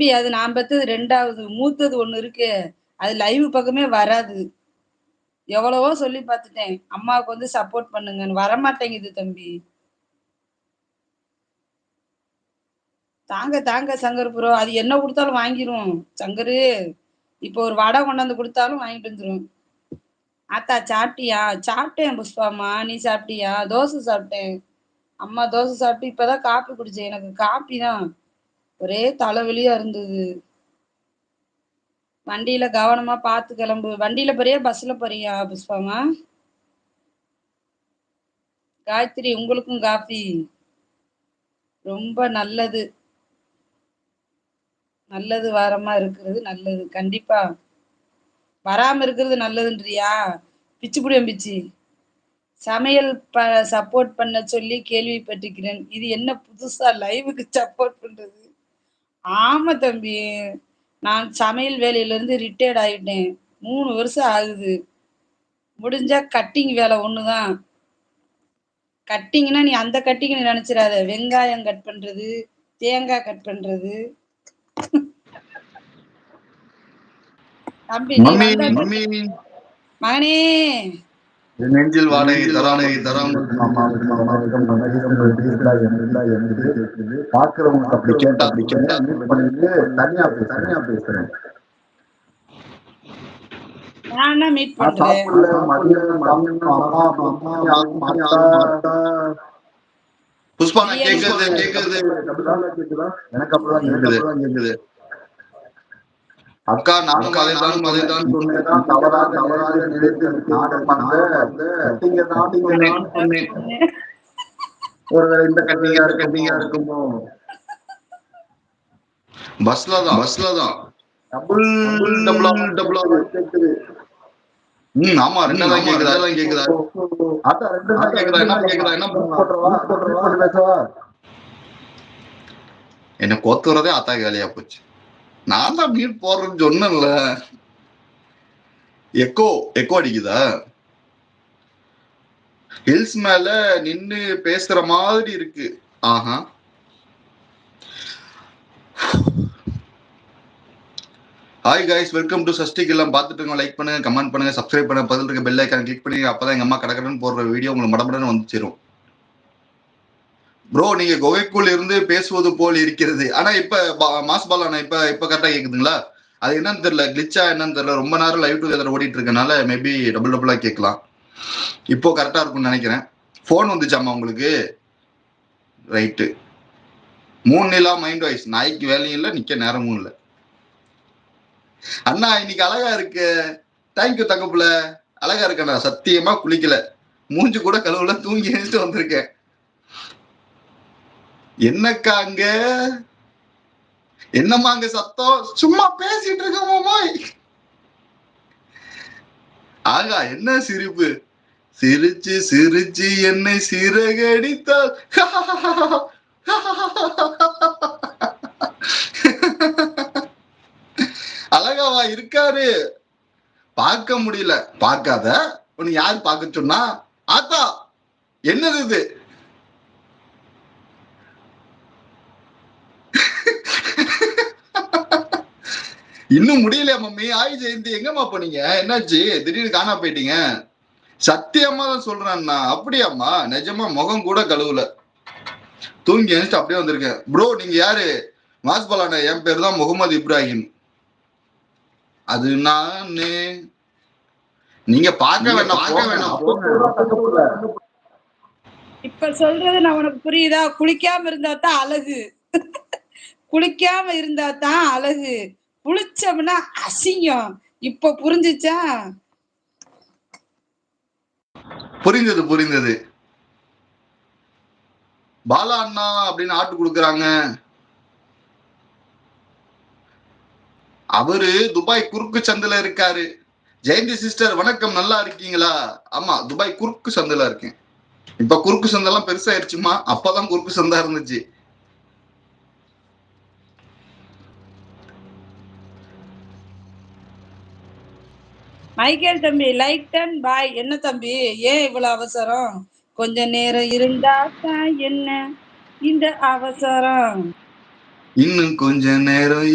தம்பி அது நான் பத்தது ரெண்டாவது மூத்தது ஒண்ணு இருக்கு. அது லைவ் பக்கமே வராது. எவ்வளவோ சொல்லி பார்த்துட்டேன். அம்மாவுக்கு வந்து சப்போர்ட் பண்ணுங்கன்னு. வரமாட்டேங்குது தம்பி. தாங்க தாங்க சங்கர் ப்ரோ அது என்ன கொடுத்தாலும் வாங்கிரும். சங்கரு இப்போ ஒரு வடை கொண்டாந்து கொடுத்தாலும் வாங்கிட்டு வந்துரும். ஆத்தா சாப்பிட்டியா? சாப்பிட்டேன் புஷ்பாமா நீ சாப்பிட்டியா? தோசை சாப்பிட்டேன். அம்மா தோசை சாப்பிட்டு இப்பதான் காப்பி குடிச்சேன். எனக்கு காப்பி தான் ஒரே தலைவலியா இருந்தது. வண்டியில கவனமா பார்த்து கிளம்பு. வண்டியில போறியா? பஸ்ல போறியா புஷ்பாமா? காயத்ரி உங்களுக்கும் காஃபி ரொம்ப நல்லது. நல்லது வாரமா இருக்கிறது நல்லது. கண்டிப்பா. வராம இருக்கிறது நல்லதுன்றியா? பிச்சு புடியும் பிச்சு. சமையல் ப சப்போர்ட் பண்ண சொல்லி கேள்விப்பட்டிருக்கிறேன். இது என்ன புதுசா லைவுக்கு சப்போர்ட் பண்றது? ஆமா தம்பி. நான் சமையல் வேலையில இருந்து ரிட்டையர்ட் ஆயிட்டேன். மூணு வருஷம் ஆகுது. முடிஞ்சா கட்டிங் வேலை ஒண்ணுதான். கட்டிங்னா நீ அந்த கட்டிங் நினைச்சிடாத. வெங்காயம் கட் பண்றது தேங்காய் கட் பண்றது. தம்பி நீ மகனே. நெஞ்சில் வாடகை தரானை தராமல் பாக்குறவங்களுக்கு அப்படி கேட்ட அப்படி கேட்ட பண்ணிட்டு தனியா தனியா பேசுறேன். புஷ்பா நான் கேக்குறது கேக்குறது? எனக்கு அப்படிதான் கேக்குது. கேக்குது. அக்கா நானும் அதை தான் அதை தான் சொன்னேன். நீங்கதான் தவறாக நினைத்து நாடகம் அந்த நீங்க தான் நீங்க தான் சொன்னேன். ஒருவேளை இந்த கட்டிங்கா கட்டிங்கா இருக்குமோ? பஸ்ல தான் பஸ்ல தான் டபுள் டபுளா டபுளா கேக்குது. ம் ஆமா ரெண்டாதான் கேக்குதா? ரெண்டாதான் கேக்குதா? அதான் ரெண்டு கேக்குறேன், என்ன கேக்குறேன், என்ன போட்டுறவா போட்டுறவா பேசவா என்ன கோத்துறதே அத்தா வேலையா போச்சு. நான் தான் மியூட் போடுறேன்னு சொன்னேன்ல. எக்கோ எக்கோ அடிக்குதா? ஹில்ஸ் மேல நின்னு பேசுற மாதிரி இருக்கு. ஆஹா. Hi guys welcome to Sashtik எல்லாம் பார்த்துட்டு லைக் பண்ணுங்க கமெண்ட் பண்ணுங்க சப்ஸ்கிரைப் பண்ணுங்க பதில் இருக்க பெல் ஐக்கான் கிளிக் பண்ணி அப்பதான் எங்க அம்மா கடக்கடன்னு போடுற வீடியோ உங்களுக்கு மடமடன்னு வந்து சேரும் ப்ரோ நீங்க குகைக்குள் இருந்து பேசுவது போல் இருக்கிறது. ஆனா இப்ப பா- மாஸ் பாலானா இப்ப இப்ப கரெக்டா கேக்குதுங்களா? அது என்னன்னு தெரியல. கிளிச்சா என்னன்னு தெரியல. ரொம்ப நேரம் லைவ் டுகெதர் ஓடிட்டு இருக்கனால மேபி டபுள் டபுளா கேட்கலாம். இப்போ கரெக்டா இருக்கும்னு நினைக்கிறேன். ஃபோன் வந்துச்சாமா உங்களுக்கு? ரைட்டு மூணு நிலா மைண்ட் வாய்ஸ் நாய்க்கு வேலையும் இல்லை நிக்க நேரமும் இல்லை. அண்ணா இன்னைக்கு அழகா இருக்கு. தேங்க்யூ தங்கப்புல. அழகா இருக்கண்ணா சத்தியமா குளிக்கல. மூஞ்சு கூட கழுவுல தூங்கி எழுந்துட்டு வந்திருக்கேன். என்னக்கா அங்க என்னம்மா அங்க சத்தம்? சும்மா பேசிட்டு இருக்க ஆகா என்ன சிரிப்பு? சிரிச்சு சிரிச்சு என்னை சிறகடித்தால். அழகாவா இருக்காரு. பார்க்க முடியல. பார்க்காத? உன்னை யார் பார்க்க சொன்னா? ஆத்தா என்னது இது? இன்னும் முடியலையா மம்மி? ஆய் ஜெயந்தி எங்கம்மா போனீங்க? என்னாச்சு? திடீர்னு காணா போயிட்டீங்க. சத்தியமா தான் சொல்றேன்னா அப்படியாம்மா? நிஜமா முகம் கூட கழுவுல. தூங்கி எழுந்துட்டு அப்படியே வந்திருக்கேன். ப்ரோ நீங்க யாரு? மாஸ்பாலான என் பேர் தான் முகமது இப்ராஹிம். அது நானு. நீங்க பார்க்க வேண்டாம் பார்க்க வேண்டாம் இப்ப சொல்றது நான் உனக்கு புரியுதா? குளிக்காம இருந்தா தான் அழகு. குளிக்காம இருந்தா தான் அழகு. குளிச்சோம்னா அசிங்கம். இப்ப புரிஞ்சுச்சா? புரிந்தது புரிந்தது. பாலா அண்ணா அப்படின்னு ஆட்டு கொடுக்குறாங்க. அவரு துபாய் குறுக்கு சந்தில இருக்காரு. ஜெயந்தி சிஸ்டர் வணக்கம். நல்லா இருக்கீங்களா? ஆமா துபாய் குறுக்கு சந்தில இருக்கேன். இப்ப குறுக்கு சந்தெல்லாம் பெருசாயிருச்சுமா? அப்பதான் குறுக்கு சந்தா இருந்துச்சு. மைக்கேல் தம்பி லைக் டன் பாய் என்ன தம்பி ஏன் இவ்வளவு அவசரம்? கொஞ்ச நேரம் இருந்தா என்ன இந்த அவசரம்? இன்னும் கொஞ்ச நேரம்